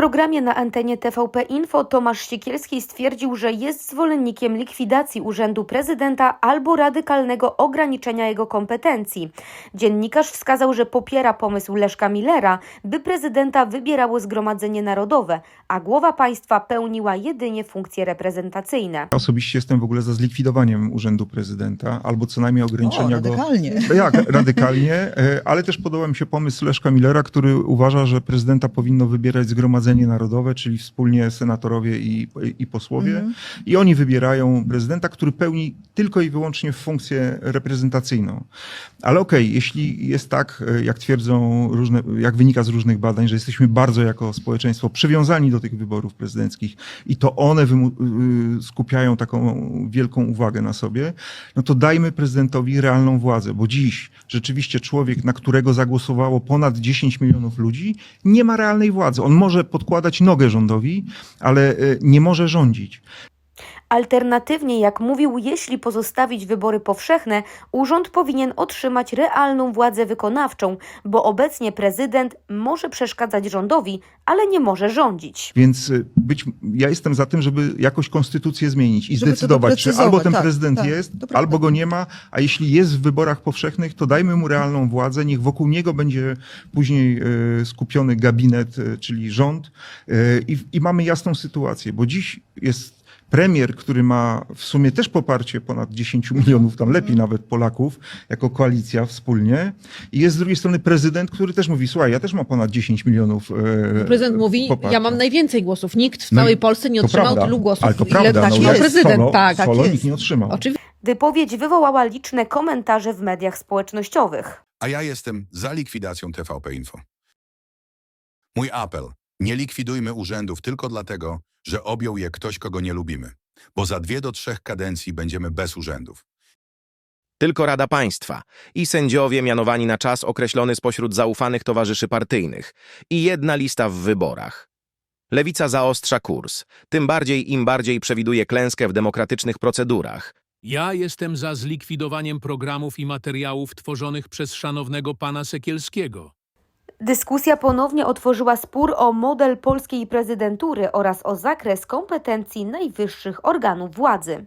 programie na antenie TVP Info Tomasz Siekielski stwierdził, że jest zwolennikiem likwidacji urzędu prezydenta albo radykalnego ograniczenia jego kompetencji. Dziennikarz wskazał, że popiera pomysł Leszka Millera, by prezydenta wybierało Zgromadzenie Narodowe, a głowa państwa pełniła jedynie funkcje reprezentacyjne. Osobiście jestem w ogóle za zlikwidowaniem urzędu prezydenta, albo co najmniej O, ograniczenia go. radykalnie. Jak, radykalnie, e, ale też podoba mi się pomysł Leszka Millera, który uważa, że prezydenta powinno wybierać Zgromadzenie Narodowe, czyli wspólnie senatorowie i, i posłowie. Mhm. I oni wybierają prezydenta, który pełni tylko i wyłącznie funkcję reprezentacyjną. Ale okej, jeśli jest tak, e, jak twierdzą różne, jak wynika z różnych badań, że jesteśmy bardzo jako społeczeństwo przywiązani do tych wyborów prezydenckich i to one wymu- y, skupiają taką wielką uwagę na sobie, no to dajmy prezydentowi realną władzę, bo dziś rzeczywiście człowiek, na którego zagłosowało ponad 10 milionów ludzi, nie ma realnej władzy. On może podkładać nogę rządowi, ale y, nie może rządzić. Alternatywnie, jak mówił, jeśli pozostawić wybory powszechne, urząd powinien otrzymać realną władzę wykonawczą, bo obecnie prezydent może przeszkadzać rządowi, ale nie może rządzić. Więc y, być, ja jestem za tym, żeby jakoś konstytucję zmienić i Żeby to zdecydować, czy doprecyzować, albo ten tak, prezydent tak, jest, to prawda. albo go nie ma, a jeśli jest w wyborach powszechnych, to dajmy mu realną władzę, niech wokół niego będzie później y, skupiony gabinet, y, czyli rząd i, i mamy jasną sytuację, bo dziś jest premier, który ma w sumie też poparcie ponad 10 milionów, tam lepiej nawet Polaków, jako koalicja wspólnie. I jest z drugiej strony prezydent, który też mówi, słuchaj, ja też mam ponad 10 milionów e, Prezydent mówi, poparcia. ja mam najwięcej głosów. Nikt w No całej Polsce nie otrzymał prawda, tylu głosów, Ale to ile prawda, tak no, ale prezydent. Solo, tak, tak solo jest. nikt nie otrzymał. Oczywiście. Wypowiedź wywołała liczne komentarze w mediach społecznościowych. A ja jestem za likwidacją TVP Info. Mój apel. Nie likwidujmy urzędów tylko dlatego, że objął je ktoś, kogo nie lubimy. Bo za dwie do trzech kadencji będziemy bez urzędów. Tylko Rada Państwa i sędziowie mianowani na czas określony spośród zaufanych towarzyszy partyjnych i jedna lista w wyborach. Lewica zaostrza kurs, tym bardziej im bardziej przewiduje klęskę w demokratycznych procedurach. Ja jestem za zlikwidowaniem programów i materiałów tworzonych przez szanownego pana Sekielskiego. Dyskusja ponownie otworzyła spór o model polskiej prezydentury oraz o zakres kompetencji najwyższych organów władzy.